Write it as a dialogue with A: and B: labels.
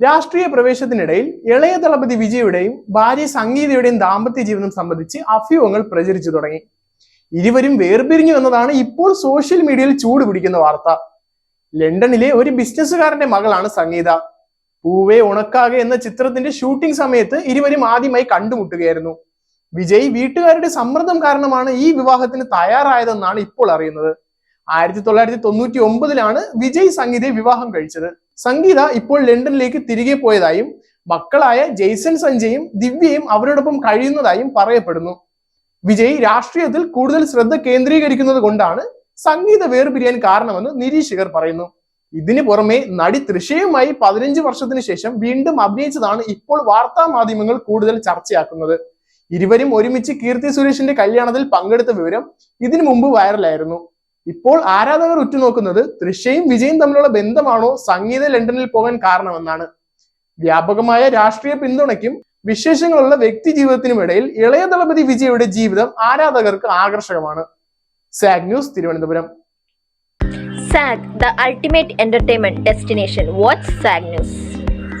A: രാഷ്ട്രീയ പ്രവേശത്തിനിടയിൽ ഇളയ ദളപതി വിജയുടെയും ഭാര്യ സംഗീതയുടെയും ദാമ്പത്യ ജീവിതം സംബന്ധിച്ച് അഭ്യൂഹങ്ങൾ പ്രചരിച്ചു തുടങ്ങി. ഇരുവരും വേർപിരിഞ്ഞു എന്നതാണ് ഇപ്പോൾ സോഷ്യൽ മീഡിയയിൽ ചൂട് പിടിക്കുന്ന വാർത്ത. ലണ്ടനിലെ ഒരു ബിസിനസ്സുകാരന്റെ മകളാണ് സംഗീത. പൂവേ ഉണക്കാകെ എന്ന ചിത്രത്തിന്റെ ഷൂട്ടിംഗ് സമയത്ത് ഇരുവരും ആദ്യമായി കണ്ടുമുട്ടുകയായിരുന്നു. വിജയ് വീട്ടുകാരുടെ സമ്മർദ്ദം കാരണമാണ് ഈ വിവാഹത്തിന് തയ്യാറായതെന്നാണ് ഇപ്പോൾ അറിയുന്നത്. ആയിരത്തി തൊള്ളായിരത്തി തൊണ്ണൂറ്റി ഒമ്പതിലാണ് വിജയ് സംഗീതയെ വിവാഹം കഴിച്ചത്. സംഗീത ഇപ്പോൾ ലണ്ടനിലേക്ക് തിരികെ പോയതായും മക്കളായ ജെയ്സൺ സഞ്ജയും ദിവ്യയും അവരോടൊപ്പം കഴിയുന്നതായും പറയപ്പെടുന്നു. വിജയ് രാഷ്ട്രീയത്തിൽ കൂടുതൽ ശ്രദ്ധ കേന്ദ്രീകരിക്കുന്നത് കൊണ്ടാണ് സംഗീത വേർപിരിയാൻ കാരണമെന്ന് നിരീക്ഷകർ പറയുന്നു. ഇതിനു പുറമെ നടി തൃശയുമായി പതിനഞ്ച് വർഷത്തിന് ശേഷം വീണ്ടും അഭിനയിച്ചതാണ് ഇപ്പോൾ വാർത്താ മാധ്യമങ്ങൾ കൂടുതൽ ചർച്ചയാക്കുന്നത്. ഇരുവരും ഒരുമിച്ച് കീർത്തി സുരേഷിന്റെ കല്യാണത്തിൽ പങ്കെടുത്ത വിവരം ഇതിനു മുമ്പ് വൈറലായിരുന്നു. ഇപ്പോൾ ആരാധകർ ഉറ്റുനോക്കുന്നത് തൃശയും വിജയും തമ്മിലുള്ള ബന്ധമാണോ സംഗീത ലണ്ടനിൽ പോകാൻ കാരണമെന്നാണ്. വ്യാപകമായ രാഷ്ട്രീയ പിന്തുണയ്ക്കും വിശേഷങ്ങളുള്ള വ്യക്തി ജീവിതത്തിനുമിടയിൽ ഇളയ ദളപതി വിജയുടെ ജീവിതം ആരാധകർക്ക് ആകർഷകമാണ്. Zag news Thiruvananthapuram.
B: Zag the ultimate entertainment destination. Watch Zag News.